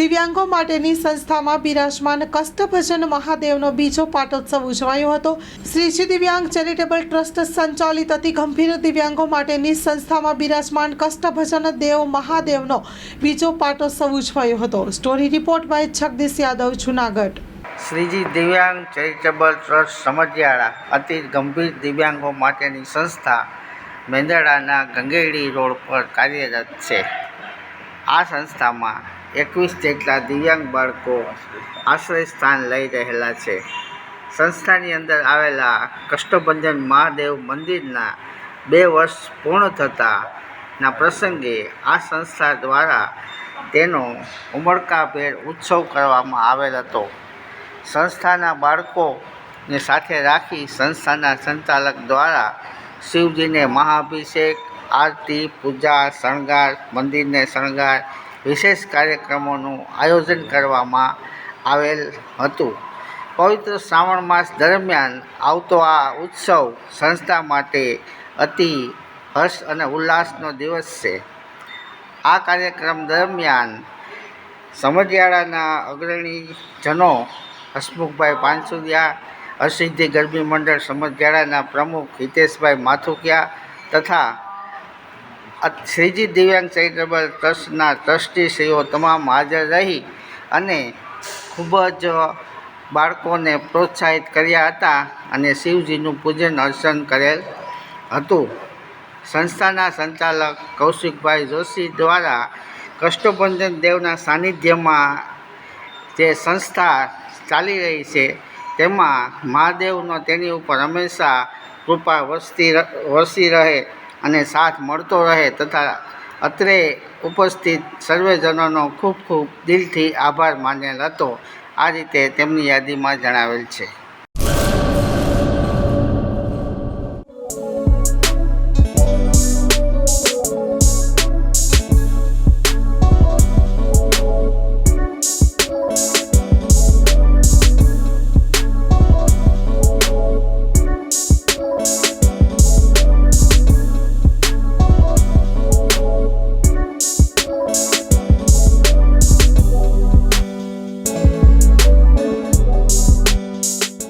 દિવ્યાંગો માટેની સંસ્થામાં બિરાજમાન કષ્ટભજન મહાદેવનો બીજો પાટોત્સવ ઉજવાયો હતો. શ્રીજી દિવ્યાંગ ચેરિટેબલ ટ્રસ્ટ સંચાલિત અતિ ગંભીર દિવ્યાંગો માટેની સંસ્થામાં બિરાજમાન કષ્ટભજન દેવ મહાદેવનો બીજો પાટોત્સવ ઉજવાયો હતો. Story report by Jagdish Yadav, Junagadh. Shriji Divyang charitable trust સમજિયાળા અતિ ગંભીર દિવ્યાંગો માટેની સંસ્થા મેંદડાના ગંગેડી રોડ પર કાર્યરત છે. આ સંસ્થામાં એકવીસ જેટલા દિવ્યાંગ બાળકો આશ્રય સ્થાન લઈ રહેલા છે. સંસ્થાની અંદર આવેલા કષ્ટભંજન મહાદેવ મંદિરના બે વર્ષ પૂર્ણ થતાના પ્રસંગે આ સંસ્થા દ્વારા તેનો ઉમળકાભેર ઉત્સવ કરવામાં આવેલ હતો. સંસ્થાના બાળકોને સાથે રાખી સંસ્થાના સંચાલક દ્વારા શિવજીને મહાઅભિષેક આરતી, પૂજા, શણગાર, મંદિરને શણગાર વિશેષ કાર્યક્રમોનું આયોજન કરવામાં આવેલ હતું. પવિત્ર શ્રાવણ માસ દરમિયાન આવતો આ ઉત્સવ સંસ્થા માટે અતિ હર્ષ અને ઉલ્લાસનો દિવસ છે. આ કાર્યક્રમ દરમિયાન સમજિયાળાના અગ્રણીજનો હસમુખભાઈ પાનસુદિયા અસિદ્ધિ ગરબી મંડળ સમજિયાળાના પ્રમુખ હિતેશભાઈ માથુકિયા તથા અ- શ્રીજી દિવ્યાંગ ચેરિટેબલ ટ્રસ્ટના ટ્રસ્ટીશ્રીઓ તમામ હાજર રહી અને ખૂબ જ બાળકોને પ્રોત્સાહિત કર્યા હતા અને શિવજીનું પૂજન અર્ચન કરેલ હતું. સંસ્થાના સંચાલક કૌશિકભાઈ જોશી દ્વારા કષ્ટભંજન દેવના સાનિધ્યમાં જે સંસ્થા ચાલી રહી છે, તેમાં મહાદેવનો તેની ઉપર હંમેશા કૃપા વસતી વસી રહે અને સાથ મળતો રહે તથા અત્રે ઉપસ્થિત સર્વેજનોનો ખૂબ ખૂબ દિલથી આભાર માનેલ હતો. આ રીતે તેમની યાદીમાં જણાવેલ છે.